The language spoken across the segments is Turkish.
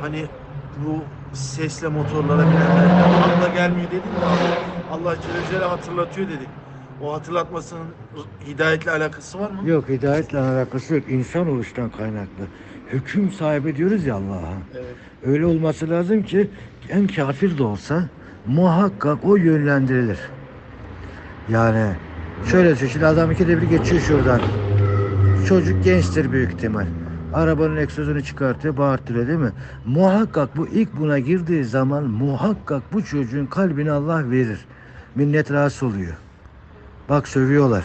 hani bu sesle motorlara binenler akla gelmiyor dedik abi? Allah Celle Celle hatırlatıyor dedik. O hatırlatmasının hidayetle alakası var mı? Yok hidayetle alakası yok. İnsan oluştan kaynaklı. Hüküm sahibi diyoruz ya Allah'a. Evet. Öyle olması lazım ki en kafir de olsa muhakkak o yönlendirilir. Yani şöyle düşün şimdi adam ikide bir geçiyor şuradan. Çocuk gençtir büyük ihtimal. Arabanın egzozunu çıkartıyor, bağırtıyor değil mi? Muhakkak bu ilk buna girdiği zaman muhakkak bu çocuğun kalbini Allah verir. Minnet rahatsız oluyor. Bak sövüyorlar.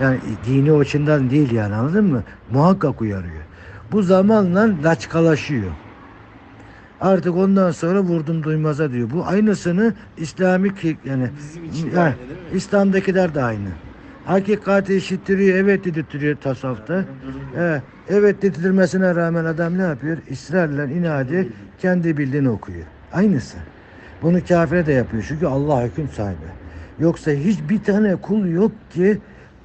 Yani dini o açıdan değil yani anladın mı? Muhakkak uyarıyor. Bu zamanla laçkalaşıyor. Artık ondan sonra vurdum duymaza diyor. Bu aynısını İslamik yani yani? İslam'dakiler de aynı. Hakikati işittiriyor, evet dedirtiyor tasavvufta. Evet dedirtmesine rağmen adam ne yapıyor? İsrarla inadi kendi bildiğini okuyor. Aynısı. Bunu kafire de yapıyor çünkü Allah hüküm sahibi. Yoksa hiçbir tane kul yok ki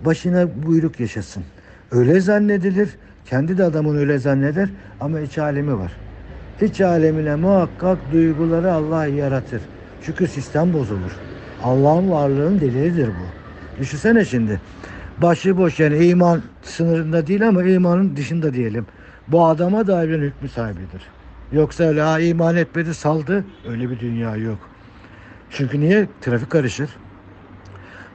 başına buyruk yaşasın. Öyle zannedilir. Kendi de adamın öyle zanneder ama iç alemi var. İç alemine muhakkak duyguları Allah yaratır. Çünkü sistem bozulur. Allah'ın varlığının delilidir bu. Düşünsene şimdi. Başıboş yani iman sınırında değil ama imanın dışında diyelim. Bu adama dair bir hükmü sahibidir. Yoksa öyle ha, iman etmedi saldı. Öyle bir dünya yok. Çünkü niye? Trafik karışır.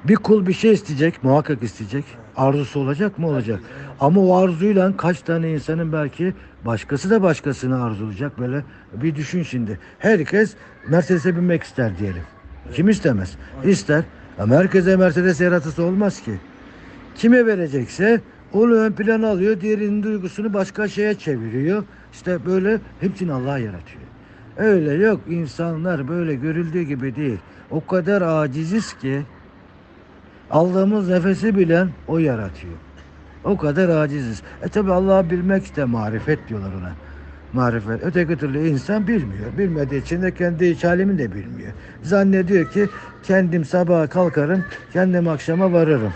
Bir kul bir şey isteyecek, muhakkak isteyecek. Arzusu olacak mı? Olacak. Ama o arzuyla kaç tane insanın belki başkası da başkasını arzulayacak. Böyle bir düşün şimdi. Herkes Mercedes'e binmek ister diyelim. Kim istemez? İster. Ama herkese Mercedes yaratısı olmaz ki. Kime verecekse onu ön plana alıyor. Diğerinin duygusunu başka şeye çeviriyor. İşte böyle hepsini Allah yaratıyor. Öyle yok. insanlar böyle görüldüğü gibi değil. O kadar aciziz ki aldığımız nefesi bilen o yaratıyor. O kadar aciziz. E tabi Allah'ı bilmek işte marifet diyorlar ona. Marifet. Öteki türlü insan bilmiyor. Bilmediği için de kendi iç halimini de bilmiyor. Zannediyor ki kendim sabaha kalkarım, kendim akşama varırım.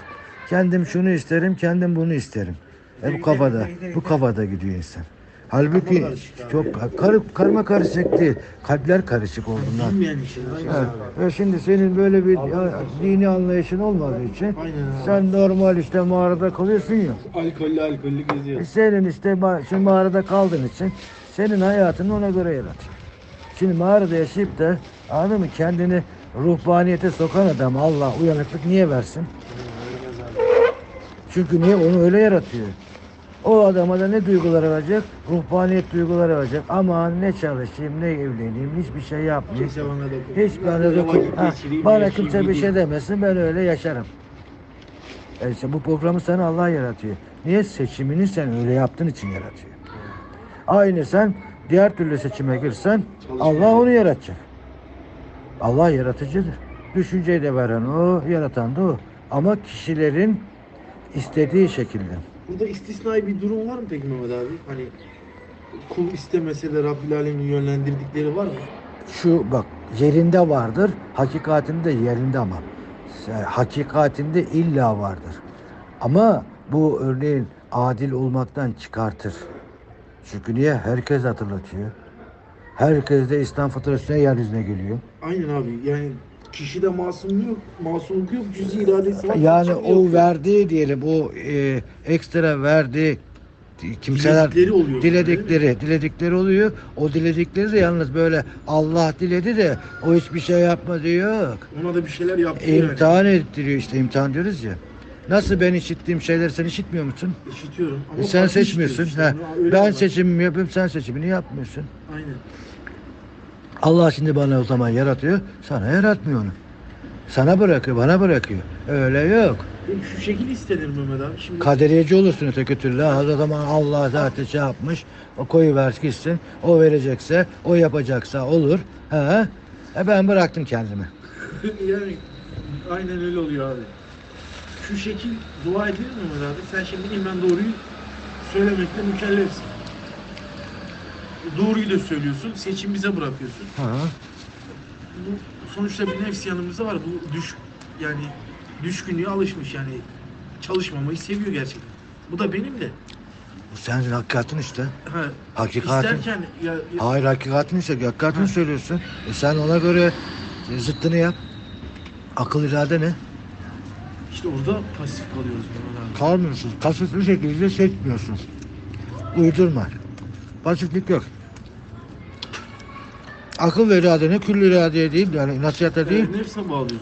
Kendim şunu isterim, kendim bunu isterim. E bu kafada, bu kafada gidiyor insan. Halbuki çok karı, karma karışık değil. Kalpler karışık olduğundan. Evet. Ve şimdi senin böyle bir ya, dini anlayışın olmadığı için sen normal işte mağarada kalıyorsun ya. Alkollü alkollü E geziyor. Senin işte şu mağarada kaldığın için senin hayatını ona göre yaratıyor. Şimdi mağarada yaşayıp da anladın mı kendini ruhbaniyete sokan adam Allah uyanıklık niye versin? Çünkü niye onu öyle yaratıyor. O adama da ne duyguları verecek? Ruhbaniyet duyguları verecek. Aman ne çalışayım, ne evleneyim, hiçbir şey yapmayayım. Kimse bana dokunmuyor. Hiç bana dokun. Ha, bana kimse bir şey demesin ben öyle yaşarım. E işte bu programı sana Allah yaratıyor. Niye? Seçimini sen öyle yaptığın için yaratıyor. Aynı sen diğer türlü seçime girsen Allah onu yaratacak. Allah yaratıcıdır. Düşünceyi de veren o, yaratan da o. Ama kişilerin istediği şekilde. Burada istisnai bir durum var mı peki Mehmet abi? Hani kul istemese de Rabbil Alemin yönlendirdikleri var mı? şu bak yerinde vardır, hakikatinde yerinde ama. Se- Hakikatinde illa vardır. Ama bu örneğin adil olmaktan çıkartır. Çünkü niye? Herkes hatırlatıyor. Herkes de İslam fıtratına yeryüzüne geliyor. Aynen abi. Yani kişide masumluk yok, masumluk yok, cüz iradesi var. Yani o yok. verdiği diyelim, o e, ekstra verdiği kimseler Diledikleri oluyor. diledikleri, diledikleri oluyor. O diledikleri de yalnız böyle Allah diledi de o hiçbir şey yapmadı yok. Ona da bir şeyler yaptı yani. İmtihan ettiriyor işte imtihan diyoruz ya. Nasıl ben işittiğim şeyler sen işitmiyor musun? İşitiyorum. E Ama sen farklı seçmiyorsun. işitiyorum He. işte. Öyle Ben ama. seçimimi yapıyorum sen seçimini yapmıyorsun. Aynen. Allah şimdi bana o zaman yaratıyor. Sana yaratmıyor onu. Sana bırakıyor, bana bırakıyor. Öyle yok. Peki şu şekil istenir Mehmet abi. Şimdi Kaderiyeci olursun öteki türlü. Ha, O zaman Allah zaten şey yapmış. O koyu ver gitsin. O verecekse, o yapacaksa olur. Ha? E ben bıraktım kendimi. yani aynen öyle oluyor abi. Şu şekil dua edilir mi Mehmet abi? Sen şimdi imen doğruyu söylemekle mükellefsin. Doğruyu da söylüyorsun, seçim bize bırakıyorsun. Ha. Bu sonuçta bir nefs yanımızda var. Bu düş yani düşkünlüğe alışmış yani çalışmamayı seviyor gerçekten. Bu da benim de. Bu senin hakikatin işte. Ha, Hakikatin. İsterken ya, ya- Hayır hakikatin işte. Hakikatini Ha. söylüyorsun. E sen ona göre zıttını yap. Akıl irade ne? İşte orada pasif kalıyoruz Mehmet abi. Kalmıyorsun. Kasıtlı şekilde seçmiyorsun. Uydurma. Pasiflik yok. Akıl ve iradene küllü iradeye değil yani nasihate değil Evet, nefse bağlıyorsun.